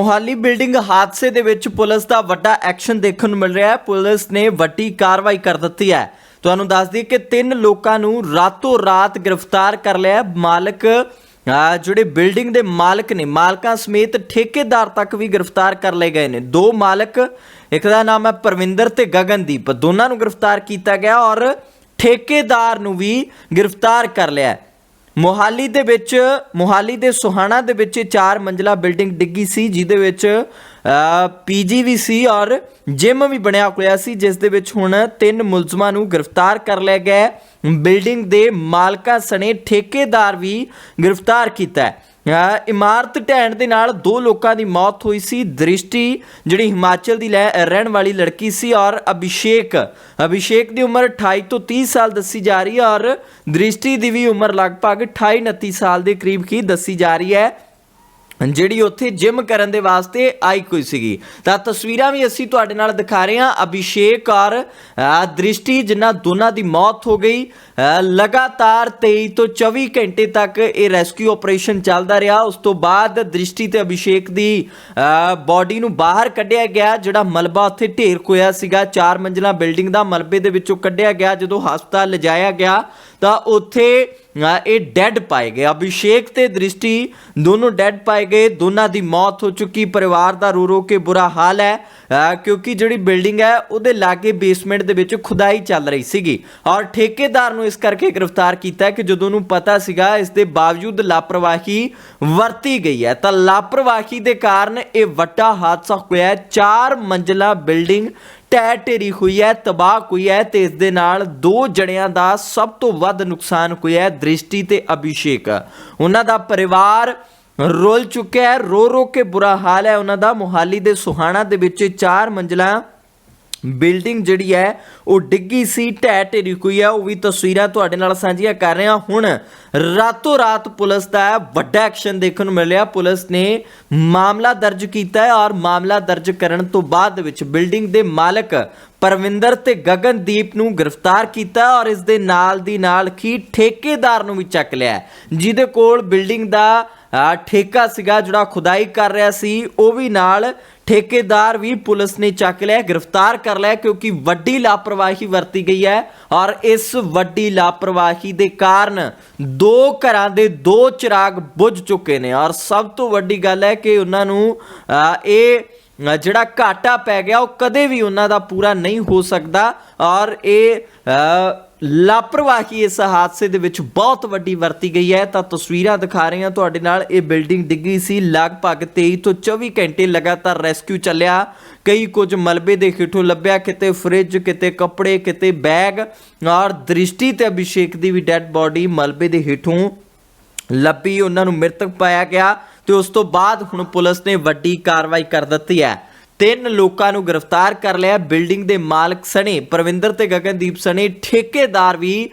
Mohali building ਹਾਦਸੇ ਦੇ ਵਿੱਚ ਪੁਲਿਸ ਦਾ ਵੱਡਾ ਐਕਸ਼ਨ ਦੇਖਣ ਨੂੰ ਮਿਲ ਰਿਹਾ ਹੈ। ਪੁਲਿਸ ਨੇ ਵੱਡੀ ਕਾਰਵਾਈ ਕਰ ਦਿੱਤੀ ਹੈ। ਤੁਹਾਨੂੰ ਦੱਸ ਦਈਏ ਕਿ ਤਿੰਨ ਲੋਕਾਂ ਨੂੰ ਰਾਤੋਂ ਰਾਤ ਗ੍ਰਿਫਤਾਰ ਕਰ ਲਿਆ ਮਾਲਕ ਜਿਹੜੇ ਬਿਲਡਿੰਗ ਦੇ ਮਾਲਕ ਨੇ, ਮਾਲਕਾਂ ਸਮੇਤ ਠੇਕੇਦਾਰ ਤੱਕ ਵੀ ਗ੍ਰਿਫਤਾਰ ਕਰ ਲਏ ਗਏ ਨੇ। ਦੋ ਮਾਲਕ, ਇੱਕ ਦਾ ਨਾਮ ਹੈ ਪਰਵਿੰਦਰ ਤੇ ਗਗਨਦੀਪ। ਦੋਨਾਂ ਨੂੰ ਗ੍ਰਿਫਤਾਰ ਕੀਤਾ ਗਿਆ ਔਰ ਠੇਕੇਦਾਰ ਨੂੰ ਵੀ ਗ੍ਰਿਫਤਾਰ ਕਰ ਲਿਆ ਮੋਹਾਲੀ ਦੇ ਵਿੱਚ, ਮੋਹਾਲੀ ਦੇ ਸੁਹਾਣਾ ਦੇ ਵਿੱਚ ਚਾਰ ਮੰਜ਼ਲਾ ਬਿਲਡਿੰਗ ਡਿੱਗੀ ਸੀ, ਜਿਹਦੇ ਵਿੱਚ ਪੀਜੀ ਵੀ ਸੀ ਔਰ ਜਿਮ ਵੀ ਬਣਿਆ ਹੋਇਆ ਸੀ, ਜਿਸ ਦੇ ਵਿੱਚ ਹੁਣ ਤਿੰਨ ਮੁਲਜ਼ਮਾਂ ਨੂੰ ਗ੍ਰਿਫਤਾਰ ਕਰ ਲਿਆ ਗਿਆ ਬਿਲਡਿੰਗ ਦੇ ਮਾਲਕਾਂ ਸਣੇ ਠੇਕੇਦਾਰ ਵੀ ਗ੍ਰਿਫਤਾਰ ਕੀਤਾ ਹੈ। ਇਮਾਰਤ ਢਹਿਣ ਦੇ ਨਾਲ ਦੋ ਲੋਕਾਂ ਦੀ ਮੌਤ ਹੋਈ ਸੀ। ਦ੍ਰਿਸ਼ਟੀ, ਜਿਹੜੀ ਹਿਮਾਚਲ ਦੀ ਲੈ- ਰਹਿਣ ਵਾਲੀ ਲੜਕੀ ਸੀ ਔਰ ਅਭਿਸ਼ੇਕ। ਅਭਿਸ਼ੇਕ ਦੀ ਉਮਰ 28 ਤੋਂ 30 ਸਾਲ ਦੱਸੀ ਜਾ ਰਹੀ ਹੈ ਔਰ ਦ੍ਰਿਸ਼ਟੀ ਦੀ ਵੀ ਉਮਰ ਲਗਭਗ 28 29 ਸਾਲ ਦੇ ਕਰੀਬ ਕੀ ਦੱਸੀ ਜਾ ਰਹੀ ਹੈ। ਜਿਹੜੀ ਉੱਥੇ ਜਿਮ ਕਰਨ ਦੇ ਵਾਸਤੇ ਆਈ ਕੋਈ ਸੀਗੀ। ਤਾਂ ਤਸਵੀਰਾਂ ਵੀ ਅਸੀਂ ਤੁਹਾਡੇ ਨਾਲ ਦਿਖਾ ਰਹੇ ਹਾਂ। ਅਭਿਸ਼ੇਕ ਔਰ ਦ੍ਰਿਸ਼ਟੀ, ਜਿਨ੍ਹਾਂ ਦੋਨਾਂ ਦੀ ਮੌਤ ਹੋ ਗਈ। ਲਗਾਤਾਰ 23 ਤੋਂ 24 ਘੰਟੇ ਤੱਕ ਇਹ ਰੈਸਕਿਊ ਆਪਰੇਸ਼ਨ ਚੱਲਦਾ ਰਿਹਾ। ਉਸ ਤੋਂ ਬਾਅਦ ਦ੍ਰਿਸ਼ਟੀ ਤੇ ਅਭਿਸ਼ੇਕ ਦੀ ਬਾਡੀ ਨੂੰ ਬਾਹਰ ਕੱਢਿਆ ਗਿਆ, ਜਿਹੜਾ ਮਲਬਾ ਉੱਥੇ ਢੇਰ ਹੋਇਆ ਸੀਗਾ। ਚਾਰ ਮੰਜ਼ਲਾ ਬਿਲਡਿੰਗ ਦਾ ਮਲਬੇ ਦੇ ਵਿੱਚੋਂ ਕੱਢਿਆ ਗਿਆ, ਜਦੋਂ ਹਸਪਤਾਲ ਲਿਜਾਇਆ ਗਿਆ। ਤਾਂ ਉੱਥੇ ਇਹ ਡੈੱਡ ਪਾਏ ਗਏ। ਅਭਿਸ਼ੇਕ ਤੇ ਦ੍ਰਿਸ਼ਟੀ ਦੋਨੋਂ ਡੈੱਡ ਪਾਏ ਗਏ। ਦੋਨਾਂ ਦੀ ਮੌਤ ਹੋ ਚੁੱਕੀ। ਪਰਿਵਾਰ ਦਾ ਰੋ ਰੋ ਕੇ ਬੁਰਾ ਹਾਲ ਹੈ। ਕਿਉਂਕਿ ਜਿਹੜੀ ਬਿਲਡਿੰਗ ਹੈ, ਉਹਦੇ ਲਾਗੇ ਬੇਸਮੈਂਟ ਦੇ ਵਿੱਚ ਖੁਦਾਈ ਚੱਲ ਰਹੀ ਸੀਗੀ। ਔਰ ਠੇਕੇਦਾਰ ਨੂੰ ਇਸ ਕਰਕੇ ਗ੍ਰਿਫਤਾਰ ਕੀਤਾ ਕਿ ਜਦੋਂ ਨੂੰ ਪਤਾ ਸੀਗਾ, ਇਸ ਦੇ ਬਾਵਜੂਦ ਲਾਪਰਵਾਹੀ ਵਰਤੀ ਗਈ ਹੈ। ਤਾਂ ਲਾਪਰਵਾਹੀ ਦੇ ਕਾਰਨ ਇਹ ਵੱਡਾ ਹਾਦਸਾ ਹੋਇਆ ਚਾਰ ਮੰਜ਼ਲਾ ਬਿਲਡਿੰਗ ਟੈ ਢੇਰੀ ਹੋਈ ਹੈ, ਤਬਾਹ ਹੋਈ ਹੈ ਤੇ ਇਸ ਦੇ ਨਾਲ ਦੋ ਜਣਿਆਂ ਦਾ ਸਭ ਤੋਂ ਵੱਧ ਨੁਕਸਾਨ ਹੋਇਆ ਹੈ, ਦ੍ਰਿਸ਼ਟੀ ਤੇ ਅਭਿਸ਼ੇਕ। ਉਹਨਾਂ ਦਾ ਪਰਿਵਾਰ ਰੋਲ ਚੁੱਕਿਆ ਹੈ ਰੋ ਰੋ ਕੇ ਬੁਰਾ ਹਾਲ ਹੈ। ਉਹਨਾਂ ਦਾ ਮੋਹਾਲੀ ਦੇ ਸੁਹਾਣਾ ਦੇ ਵਿੱਚ ਚਾਰ ਮੰਜ਼ਲਾ ਬਿਲਡਿੰਗ ਜਿਹੜੀ ਹੈ, ਉਹ ਡਿੱਗੀ ਸੀ, ਢਹਿ ਢੇਰੀ ਹੋਈ ਹੈ, ਉਹ ਵੀ ਤਸਵੀਰਾਂ ਤੁਹਾਡੇ ਨਾਲ ਸਾਂਝੀਆਂ ਕਰ ਰਹੇ ਹਾਂ। ਹੁਣ ਰਾਤੋਂ ਰਾਤ ਪੁਲਿਸ ਦਾ ਵੱਡਾ ਐਕਸ਼ਨ ਦੇਖਣ ਨੂੰ ਮਿਲਿਆ। ਪੁਲਿਸ ਨੇ ਮਾਮਲਾ ਦਰਜ ਕੀਤਾ ਹੈ ਔਰ ਮਾਮਲਾ ਦਰਜ ਕਰਨ ਤੋਂ ਬਾਅਦ ਵਿੱਚ ਬਿਲਡਿੰਗ ਦੇ ਮਾਲਕ ਪਰਵਿੰਦਰ ਤੇ ਗਗਨਦੀਪ ਨੂੰ ਗ੍ਰਿਫਤਾਰ ਕੀਤਾ ਔਰ ਇਸ ਦੇ ਨਾਲ ਦੀ ਨਾਲ ਹੀ ਠੇਕੇਦਾਰ ਨੂੰ ਵੀ ਚੱਕ ਲਿਆ ਜਿਹਦੇ ਕੋਲ ਬਿਲਡਿੰਗ ਦਾ ਠੇਕਾ ਸੀਗਾ ਜਿਹੜਾ ਖੁਦਾਈ ਕਰ ਰਿਹਾ ਸੀ, ਉਹ ਵੀ ਨਾਲ ਠੇਕੇਦਾਰ ਵੀ ਪੁਲਿਸ ਨੇ ਚੱਕ ਲਿਆ, ਗ੍ਰਿਫਤਾਰ ਕਰ ਲਿਆ ਕਿਉਂਕਿ ਵੱਡੀ ਲਾਪਰਵਾਹੀ ਵਰਤੀ ਗਈ ਹੈ ਔਰ ਇਸ ਵੱਡੀ ਲਾਪਰਵਾਹੀ ਦੇ ਕਾਰਨ ਦੋ ਘਰਾਂ ਦੇ ਦੋ ਚਿਰਾਗ ਬੁਝ ਚੁੱਕੇ ਨੇ ਔਰ ਸਭ ਤੋਂ ਵੱਡੀ ਗੱਲ ਹੈ ਕਿ ਉਹਨਾਂ ਨੂੰ ਇਹ ਜਿਹੜਾ ਘਾਟਾ ਪੈ ਗਿਆ, ਉਹ ਕਦੇ ਵੀ ਉਹਨਾਂ ਦਾ ਪੂਰਾ ਨਹੀਂ ਹੋ ਸਕਦਾ ਔਰ ਇਹ ਲਾਪਰਵਾਹੀ ਇਸ ਹਾਦਸੇ ਦੇ ਵਿੱਚ ਬਹੁਤ ਵੱਡੀ ਵਰਤੀ ਗਈ ਹੈ। ਤਾਂ ਤਸਵੀਰਾਂ ਦਿਖਾ ਰਹੇ ਹਾਂ। ਤੁਹਾਡੇ ਨਾਲ ਇਹ ਬਿਲਡਿੰਗ ਡਿੱਗੀ ਸੀ। ਲਗਭਗ 23 ਤੋਂ 24 ਘੰਟੇ ਲਗਾਤਾਰ ਰੈਸਕਿਊ ਚੱਲਿਆ। ਕਈ ਕੁਝ ਮਲਬੇ ਦੇ ਹੇਠੋਂ ਲੱਭਿਆ। ਕਿਤੇ ਫ੍ਰਿਜ, ਕਿਤੇ ਕੱਪੜੇ, ਕਿਤੇ ਬੈਗ। ਔਰ ਦ੍ਰਿਸ਼ਟੀ ਤੇ ਅਭਿਸ਼ੇਕ ਦੀ ਵੀ ਡੈੱਡ ਬਾਡੀ ਮਲਬੇ ਦੇ ਹੇਠੋਂ ਲੱਭੀ। ਉਹਨਾਂ ਨੂੰ ਮ੍ਰਿਤਕ ਪਾਇਆ ਗਿਆ। ਤੇ ਉਸ ਤੋਂ ਬਾਅਦ ਹੁਣ ਪੁਲਿਸ ਨੇ ਵੱਡੀ ਕਾਰਵਾਈ ਕਰ ਦਿੱਤੀ ਹੈ। ਤਿੰਨ ਲੋਕਾਂ ਨੂੰ ਗ੍ਰਿਫਤਾਰ ਕਰ ਲਿਆ। ਬਿਲਡਿੰਗ ਦੇ ਮਾਲਕ ਸਣੇ ਪ੍ਰਵਿੰਦਰ ਤੇ ਗਗਨਦੀਪ ਸਣੇ ਠੇਕੇਦਾਰ ਵੀ